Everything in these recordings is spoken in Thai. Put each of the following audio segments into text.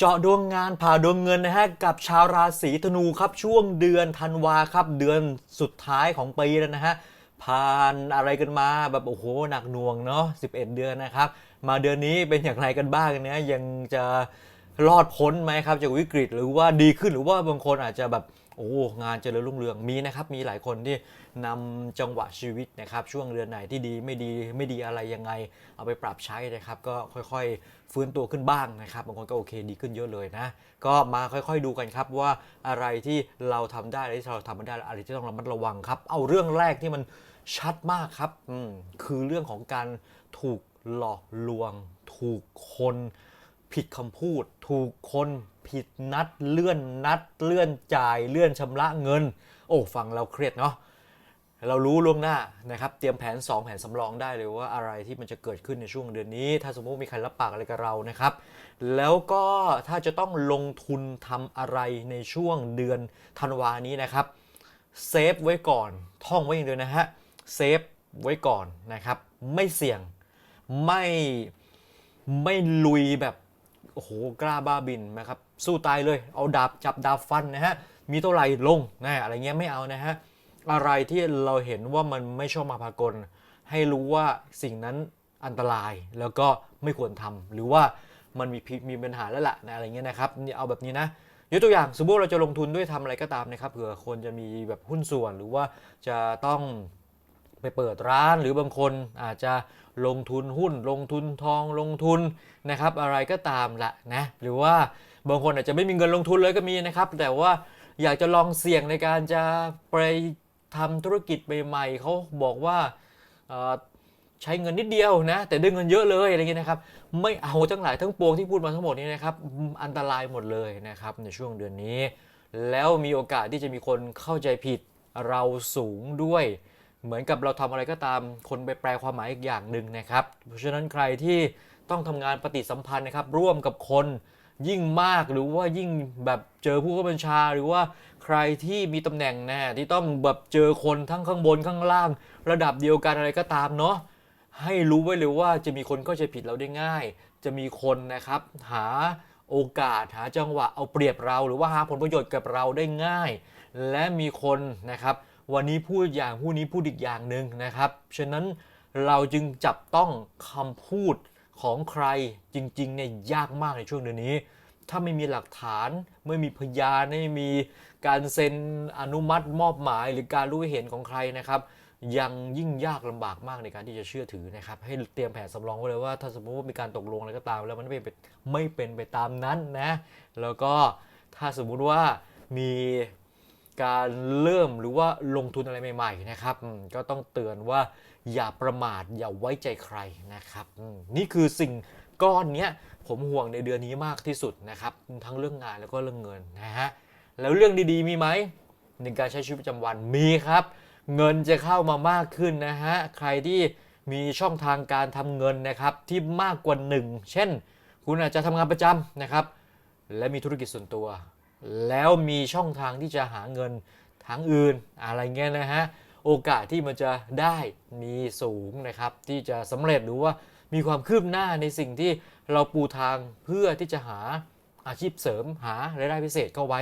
เจาะดวงงานผ่าดวงเงินนะฮะกับชาวราศีธนูครับช่วงเดือนธันวาครับเดือนสุดท้ายของปีแล้วนะฮะผ่านอะไรกันมาแบบโอ้โหหนักหน่วงเนาะ11 เดือนนะครับ มาเดือนนี้เป็นอย่างไรกันบ้างเนี่ยยังจะรอดพ้นไหมครับจากวิกฤตหรือว่าดีขึ้นหรือว่าบางคนอาจจะแบบ โอ้งานเจริญรุ่งเรืองมีนะครับมีหลายคนที่นำจังหวะชีวิตนะครับช่วงเดือนไหนที่ดีไม่ดีไม่ดีอะไรยังไง เอาไปปรับใช้นะครับ ก็ค่อยๆ ฟื้นตัวขึ้นบ้างนะครับบางคนก็โอเคดีขึ้นเยอะเลยนะ ก็มาค่อยๆดูกันครับว่าอะไรที่เราทำได้อะไรที่เราทำไม่ได้อะไรที่ต้องระมัดระวังครับ เอาเรื่องแรกที่มันชัดมากครับคือเรื่องของการถูกหลอกลวง ถูกคนผิดคำพูด ถูกคน ผิดนัดเลื่อนนัด เลื่อนจ่ายเลื่อนชำระเงิน โอ้ฟังเราเครียดเนาะเรารู้ล่วงหน้านะครับ เตรียมแผน 2 แผนสำรองได้เลยว่าอะไรที่มันจะเกิดขึ้นในช่วงเดือนนี้ ถ้าสมมติมีใครรับปากอะไรกับเรานะครับ แล้วก็ถ้าจะต้องลงทุนทำอะไรในช่วงเดือนธันวานี้นะครับเซฟไว้ก่อนท่องไว้อย่างเดียวนะฮะเซฟไว้ก่อนนะครับ ไม่เสี่ยงไม่ไม่ลุยแบบ โอ้โหกล้าบ้าบินนะครับ สู้ตายเลยเอาดาบจับดาบฟันนะฮะมีเท่าไหร่ลงนะอะไรเงี้ยไม่เอานะฮะอะไรที่เราเห็นว่ามันไม่ชอบมาพากล ให้รู้ว่าสิ่งนั้นอันตรายแล้วก็ไม่ควรทำหรือว่ามันมีพิมีปัญหาแล้วล่ะนะอะไรเงี้ยนะครับเอาแบบนี้นะยกตัวอย่างสมมติเราจะลงทุนด้วยทำอะไรก็ตามนะครับเผื่อคนจะมีแบบหุ้นส่วนหรือว่าจะต้อง ไปเปิดร้านหรือบางคนอาจจะลงทุนหุ้น ลงทุนทองลงทุนนะครับ อะไรก็ตามละนะหรือว่าบางคนอาจจะไม่มีเงินลงทุนเลยก็มีนะครับ แต่ว่าอยากจะลองเสี่ยงในการจะไปทำธุรกิจใหม่ๆเขาบอกว่าใช้เงินนิดเดียวนะ แต่ได้เงินเยอะเลยอะไรเงี้ยนะครับไม่เอาทั้งหลายทั้งปวงที่พูดมาทั้งหมดนี้นะครับอันตรายหมดเลยนะครับในช่วงเดือนนี้ แล้วมีโอกาสที่จะมีคนเข้าใจผิดเราสูงด้วย เหมือนกับเราทำอะไรก็ตามคนไปแปลความหมายอีกอย่างหนึ่งนะครับ เพราะฉะนั้นใครที่ต้องทำงานปฏิสัมพันธ์นะครับ ร่วมกับคนยิ่งมากหรือว่ายิ่งแบบเจอผู้บัญชา หรือว่าใครที่มีตำแหน่งแน่ที่ต้องแบบเจอคนทั้งข้างบนข้างล่าง ระดับเดียวกันอะไรก็ตามเนาะให้รู้ไว้เลยว่าจะมีคนเข้าใจผิดเราได้ง่าย จะมีคนนะครับหาโอกาสหาจังหวะเอาเปรียบเรา หรือว่าหาผลประโยชน์กับเราได้ง่าย และมีคนนะครับ วันนี้พูดอย่างผู้นี้พูดอีกอย่างหนึ่งนะครับ ฉะนั้นเราจึงจับต้องคำพูดของใครจริงๆเนี่ยยากมากในช่วงเดือนนี้ ถ้าไม่มีหลักฐานไม่มีพยานไม่มีการเซ็นอนุมัติมอบหมายหรือการรู้เห็นของใครนะครับยังยิ่งยากลำบากมากในการที่จะเชื่อถือนะครับ ให้เตรียมแผนสำรองไว้เลยว่าถ้าสมมติว่ามีการตกลงอะไรก็ตาม แล้วมันไม่เป็นไม่เป็นไปตามนั้นนะ แล้วก็ถ้าสมมุติว่ามี การเริ่มหรือว่าลงทุนอะไรใหม่ๆนะครับก็ต้องเตือนว่าอย่าประมาทอย่าไว้ใจใครนะครับนี่คือสิ่งก้อนเนี้ยผมห่วงในเดือนนี้มากที่สุดนะครับทั้งเรื่องงานแล้วก็เรื่องเงินนะฮะแล้วเรื่องดีๆมีไหมในการใช้ชีวิตประจำวันมีครับ เงินจะเข้ามามากขึ้นนะฮะใครที่มีช่องทางการทำเงินนะครับที่มากกว่าหนึ่งเช่น คุณอาจจะทำงานประจำนะครับ และมีธุรกิจส่วนตัว แล้วมีช่องทางที่จะหาเงินทางอื่นอะไรเงี้ยนะฮะ โอกาสที่มันจะได้มีสูงนะครับ ที่จะสำเร็จหรือว่ามีความคืบหน้าในสิ่งที่เราปูทางเพื่อที่จะหาอาชีพเสริมหารายได้พิเศษเข้าไว้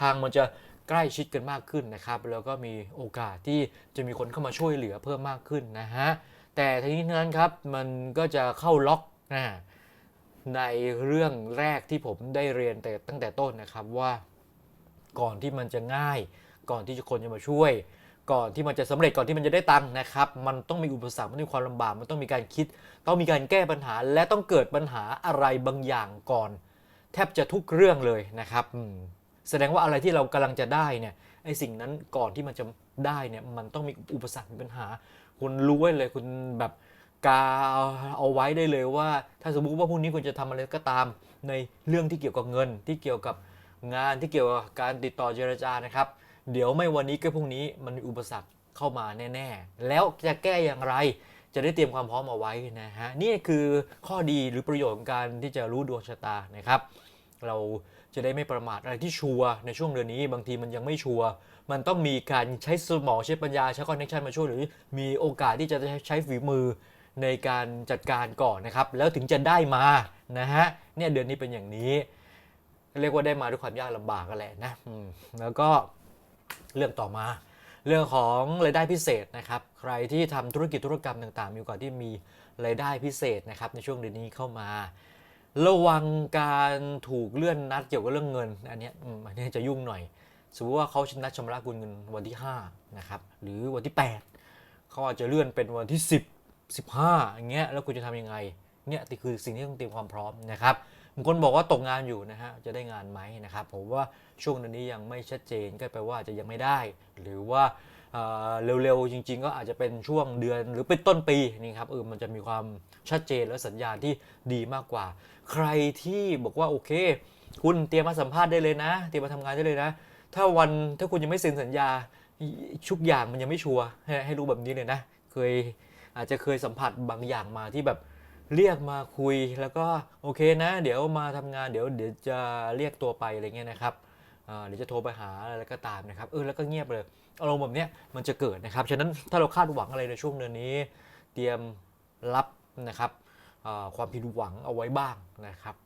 ทางมันจะใกล้ชิดกันมากขึ้นนะครับ แล้วก็มีโอกาสที่จะมีคนเข้ามาช่วยเหลือเพิ่มมากขึ้นนะฮะแต่ทีนี้นั้นครับมันก็จะเข้าล็อกนะ ในเรื่องแรกที่ผมได้เรียนแต่ตั้งแต่ต้นนะครับว่าก่อนที่มันจะง่าย ก่อนที่คนจะมาช่วย ก่อนที่มันจะสำเร็จก่อนที่มันจะได้ตังค์นะครับ มันต้องมีอุปสรรคมันต้องมีความลำบากมันต้องมีการคิด ต้องมีการแก้ปัญหา และต้องเกิดปัญหาอะไรบางอย่างก่อน แทบจะทุกเรื่องเลยนะครับแสดงว่าอะไรที่เรากำลังจะได้เนี่ยไอ้สิ่งนั้นก่อนที่มันจะได้เนี่ยมันต้องมีอุปสรรคมีปัญหา คุณรู้ไว้เลยคุณแบบ กาเอาไว้ได้เลยว่า ถ้าสมมุติว่าพรุ่งนี้คุณจะทำอะไรก็ตาม ในเรื่องที่เกี่ยวกับเงิน ที่เกี่ยวกับงานที่เกี่ยวกับการติดต่อเจรจานะครับ เดี๋ยวไม่วันนี้ก็พรุ่งนี้มันมีอุปสรรคเข้ามาแน่ๆ แล้วจะแก้อย่างไรจะได้เตรียมความพร้อมเอาไว้นะฮะนี่คือข้อดีหรือประโยชน์ของการที่จะรู้ดวงชะตานะครับ เราจะได้ไม่ประมาทอะไรที่ชัวร์ในช่วงเดือนนี้ บางทีมันยังไม่ชัวร์มันต้องมีการใช้สมองใช้ปัญญาใช้คอนเนคชันมาช่วยหรือมีโอกาสที่จะใช้ฝีมือ ในการจัดการก่อนนะครับ แล้วถึงจะได้มานะฮะเนี่ยเดือนนี้เป็นอย่างนี้ เรียกว่าได้มาด้วยความยากลำบากกันแหละนะแล้วก็เรื่องต่อมาเรื่องของรายได้พิเศษนะครับ ใครที่ทำธุรกิจธุรกรรมต่างๆ มีโอกาสที่มีรายได้พิเศษนะครับในช่วงเดือนนี้เข้ามา ระวังการถูกเลื่อนนัดเกี่ยวกับเรื่องเงิน อันนี้อันนี้จะยุ่งหน่อย สมมติว่าเขานัดชำระคุณเงินวันที่5นะครับหรือวันที่ 8 เขาอาจจะเลื่อนเป็นวันที่ 10 15อย่างเงี้ยแล้วคุณจะทำยังไงเนี่ยนี่คือสิ่งที่ต้องเตรียมความพร้อมนะครับบางคนบอกว่าตกงานอยู่นะฮะจะได้งานไหมนะครับผมว่าช่วงนี้ยังไม่ชัดเจนก็แปลว่าจะยังไม่ได้ หรือว่าเร็วๆจริง ๆ ก็อาจจะเป็นช่วงเดือนหรือเป็นต้นปีนี่ครับเออมันจะมีความชัดเจนและสัญญาณที่ดีมากกว่า ใครที่บอกว่าโอเค คุณเตรียมมาสัมภาษณ์ได้เลยนะ เตรียมมาทำงานได้เลยนะ ถ้าวันถ้าคุณยังไม่เซ็นสัญญาทุกอย่างมันยังไม่ชัวร์ให้รู้แบบนี้เลยนะ เคย อาจจะเคยสัมผัสบางอย่างมาที่แบบเรียกมาคุยแล้วก็โอเคนะ เดี๋ยวมาทำงานเดี๋ยวเดี๋ยวจะเรียกตัวไปอะไรเงี้ยนะครับเดี๋ยวจะโทรไปหาอะไรก็ตามนะครับเออแล้วก็เงียบเลยอารมณ์แบบเนี้ยมันจะเกิดนะครับฉะนั้นถ้าเราคาดหวังอะไรในช่วงเดือนนี้ เตรียมรับนะครับความผิดหวังเอาไว้บ้างนะครับ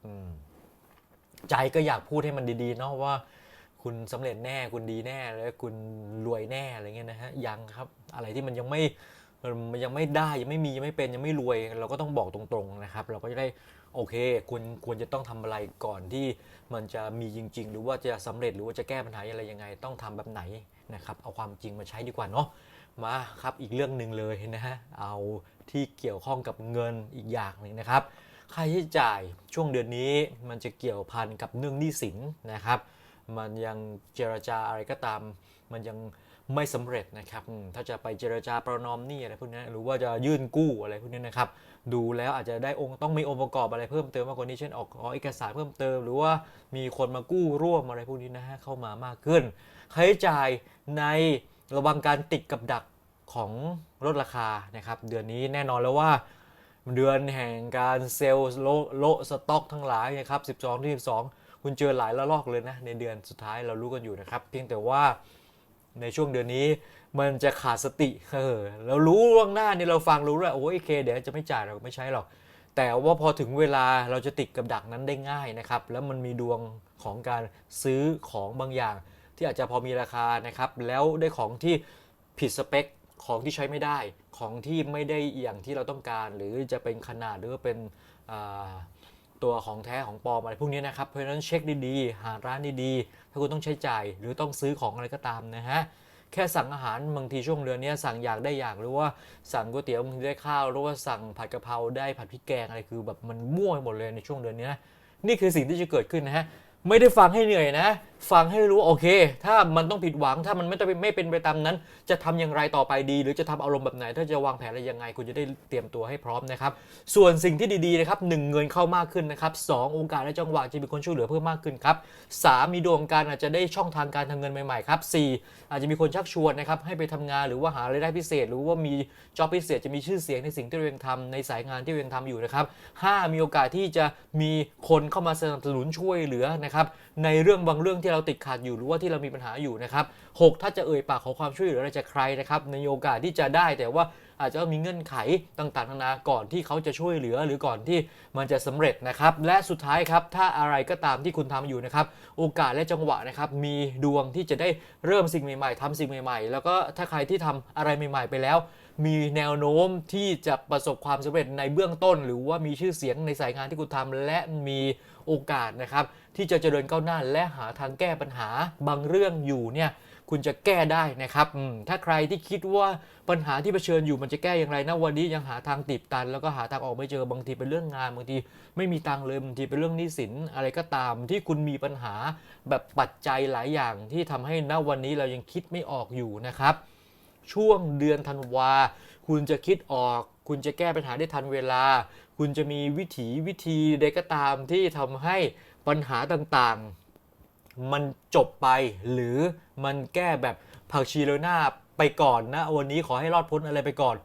ใจก็อยากพูดให้มันดีๆเนาะว่าคุณสำเร็จแน่คุณดีแน่แล้วคุณรวยแน่อะไรเงี้ยนะฮะยังครับอะไรที่มันยังไม่ มันยังไม่ได้ยังไม่มียังไม่เป็นยังไม่รวย เราก็ต้องบอกตรงๆนะครับ เราก็จะได้โอเคคุณควรจะต้องทำอะไรก่อนที่มันจะมีจริง ๆ หรือว่าจะสำเร็จหรือว่าจะแก้ปัญหาอะไรยังไง ต้องทำแบบไหนนะครับ เอาความจริงมาใช้ดีกว่าเนาะมาครับอีกเรื่องหนึ่งเลยนะฮะเอาที่เกี่ยวข้องกับเงินอีกอย่างหนึ่งนะครับค่าใช้จ่ายช่วงเดือนนี้มันจะเกี่ยวพันกับเรื่องหนี้สินนะครับ มันยังเจรจาอะไรก็ตาม มันยัง ไม่สำเร็จนะครับถ้าจะไปเจรจาประนอมหนี้อะไรพวกนี้หรือว่าจะยื่นกู้อะไรพวกนี้นะครับ ดูแล้วอาจจะได้องค์ต้องมีองค์ประกอบอะไรเพิ่มเติมมากกว่านี้เช่นออกขอเอกสารเพิ่มเติม หรือว่ามีคนมากู้ร่วมอะไรพวกนี้นะฮะเข้ามามากขึ้นค่าใช้จ่ายในระวังการติดกับดักของลดราคานะครับเดือนนี้แน่นอนแล้วว่าเดือนแห่งการเซลล์โลโลสต็อกทั้งหลายนะครับ 12ที่12 คุณเจอหลายระลอกเลยนะในเดือนสุดท้ายเรารู้กันอยู่นะครับ เพียงแต่ว่า ในช่วงเดือนนี้ มันจะขาดสติเออเรารู้ล่วงหน้านี่เราฟังรู้แล้วโอ้ยเคเดี๋ยวจะไม่จ่ายเราไม่ใช้หรอกแต่ว่าพอถึงเวลาเราจะติดกับดักนั้นได้ง่ายนะครับ แล้วมันมีดวงของการซื้อของบางอย่าง ที่อาจจะพอมีราคานะครับ แล้วได้ของที่ผิดสเปคของที่ใช้ไม่ได้ ของที่ไม่ได้อย่างที่เราต้องการ หรือจะเป็นขนาดหรือเป็นอ ตัวของแท้ของปลอมอะไรพวกนี้นะครับ เพราะฉะนั้นเช็คดีๆ หาร้านดีๆ ถ้าคุณต้องใช้จ่ายหรือต้องซื้อของอะไรก็ตามนะฮะ แค่สั่งอาหารบางทีช่วงเดือนนี้สั่งอยากได้อยากหรือว่าสั่งก๋วยเตี๋ยวบางทีได้ข้าวหรือว่าสั่งผัดกะเพราได้ผัดพริกแกงอะไรคือแบบมันมั่วไปหมดเลยในช่วงเดือนนี้นะนี่คือสิ่งที่จะเกิดขึ้นนะฮะ ไม่ได้ฟังให้เหนื่อยนะ ฟังให้รู้โอเค ถ้ามันต้องผิดหวังถ้ามันไม่ต้องไม่เป็นไปตามนั้น จะทำอย่างไรต่อไปดี หรือจะทำอารมณ์แบบไหน ถ้าจะวางแผนอะไรยังไง คุณจะได้เตรียมตัวให้พร้อมนะครับ ส่วนสิ่งที่ดีๆนะครับหนึ่งเงินเข้ามากขึ้นนะครับสองโอกาสและจังหวะจะมีคนช่วยเหลือเพิ่มมากขึ้นครับสามีดวงการอาจจะได้ช่องทางการทำเงินใหม่ๆครับสี่อาจจะมีคนชักชวนนะครับให้ไปทำงานหรือว่าหารายได้พิเศษ หรือว่ามีจ็อบพิเศษจะมีชื่อเสียงในสิ่งที่เราเองทำในสายงานที่เราเองทำอยู่นะครับห้ามีโอกาสที่จะมีคนเข้ามาสนับสนุนช่วยเหลือนะครับในเรื่องบางเรื่องที่เราติดขัดอยู่หรือว่าที่เรามีปัญหาอยู่นะครับหกถ้าจะเอ่ยปากขอความช่วยเหลืออะไรจากใครนะครับในโอกาสที่จะได้แต่ว่า อาจจะต้องมีเงื่อนไขต่างๆนานาก่อนที่เขาจะช่วยเหลือหรือก่อนที่มันจะสำเร็จนะครับ และสุดท้ายครับ ถ้าอะไรก็ตามที่คุณทำอยู่นะครับ โอกาสและจังหวะนะครับมีดวงที่จะได้เริ่มสิ่งใหม่ ๆทำสิ่งใหม่ ๆ แล้วก็ถ้าใครที่ทำอะไรใหม่ ๆ ไปแล้ว มีแนวโน้มที่จะประสบความสำเร็จในเบื้องต้น หรือว่ามีชื่อเสียงในสายงานที่คุณทำและมีโอกาสนะครับที่จะเจริญก้าวหน้าและหาทางแก้ปัญหาบางเรื่องอยู่เนี่ย คุณจะแก้ได้นะครับถ้าใครที่คิดว่าปัญหาที่เผชิญอยู่มันจะแก้อย่างไรนะวันนี้ยังหาทางติดตัน แล้วก็หาทางออกไม่เจอบางทีเป็นเรื่องงานบางทีไม่มีตังเลยบางทีเป็นเรื่องหนี้สินอะไรก็ตามที่คุณมีปัญหาแบบปัจจัยหลายอย่างที่ทำให้ณวันนี้เรายังคิดไม่ออกอยู่นะครับ ช่วงเดือนธันวา คุณจะคิดออก คุณจะแก้ปัญหาได้ทันเวลา คุณจะมีวิถีวิธีใดก็ตามที่ทำให้ปัญหาต่างๆ มันจบไป หรือมันแก้แบบผักชีโรน้าไปก่อนนะวันนี้ขอให้รอดพ้นอะไรไปก่อน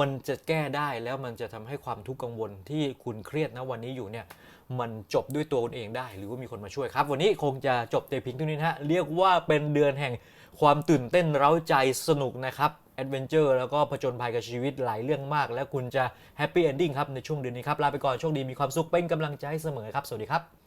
มันจะแก้ได้แล้วมันจะทำให้ความทุกข์กังวลที่คุณเครียดนะวันนี้อยู่เนี่ยมันจบด้วยตัวคุณเองได้ หรือว่ามีคนมาช่วยครับ วันนี้คงจะจบแต่พียงท่านี้นะฮะเรียกว่าเป็นเดือนแห่งความตื่นเต้นเร้าใจสนุกนะครับแอดเวนเจอร์แล้วก็ผจญภัยกับชีวิตหลายเรื่องมาก และคุณจะแฮปปี้เอนดิ้งครับในช่วงเดือนนี้ครับลาไปก่อนโชคดีมีความสุขเป็นกำลังใจเสมอครับ สวัสดีครับ